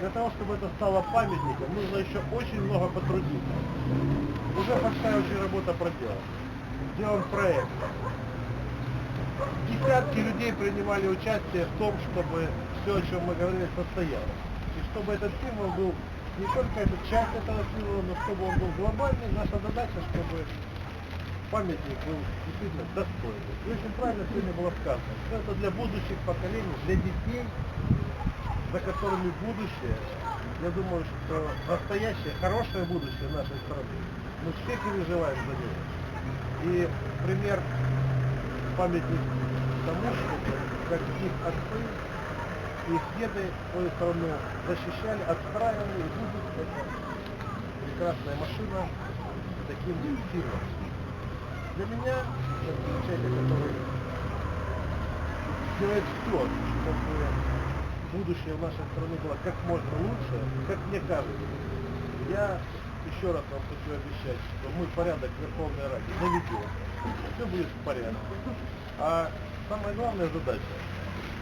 Для того, чтобы это стало памятником, нужно еще очень много потрудиться. Уже большая очень работа проделана. Сделан проект. Десятки людей принимали участие в том, чтобы все, о чем мы говорили, состоялось. И чтобы этот символ был не только эта часть этого символа, но чтобы он был глобальный. Наша задача, чтобы памятник был действительно достойный. И очень правильно сегодня было сказано, что это для будущих поколений, для детей, за которыми будущее. Я думаю, что настоящее, хорошее будущее нашей страны. Мы все переживаем за него. И пример памятник тому, что как их отцы, их деды свою страну защищали, отстраивали, и будет эта прекрасная машина таким символом. Для меня, как человека, который делает все, чтобы будущее в нашей стране было как можно лучше, как мне кажется. Я еще раз вам хочу обещать, что мы порядок в Верховной Раде наведем. Все будет в порядке. А самая главная задача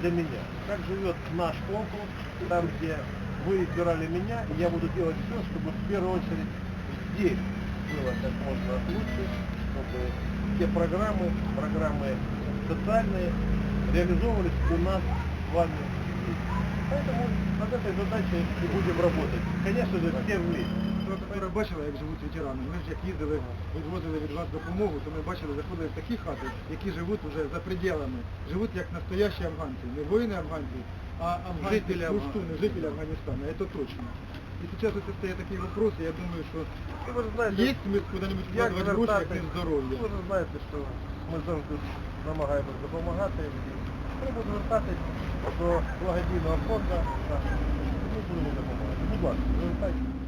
для меня, как живет наш округ, там, где вы избирали меня, и я буду делать все, чтобы в первую очередь здесь было как можно лучше, чтобы те программы, программы социальные реализовывались у нас с вами. Поэтому над этой задачей и будем работать. Конечно же, все вместе. Ми тепер бачили, як живуть ветерани. Ми ж як їздили, відвозили від вас допомогу, то ми бачили, заходили в такі хати, які живуть вже за пределами. Живуть як настоящі афганці. Не воїни афганці, а афганці Жителі пуштуни, Афганистану. жителі Афганистана. Это точно. І зараз це стає такий вопрос, і я думаю, що І ви ж знаєте, є смисл куди-небудь як вкладувати гроші, як звертатись? не в здоров'я. Ви ж знаєте, що ми завжди намагаємось допомагати. Треба звертатись до благодійного фонду. нашого. Ми будемо допомагати. Будь ласка, звертайтеся.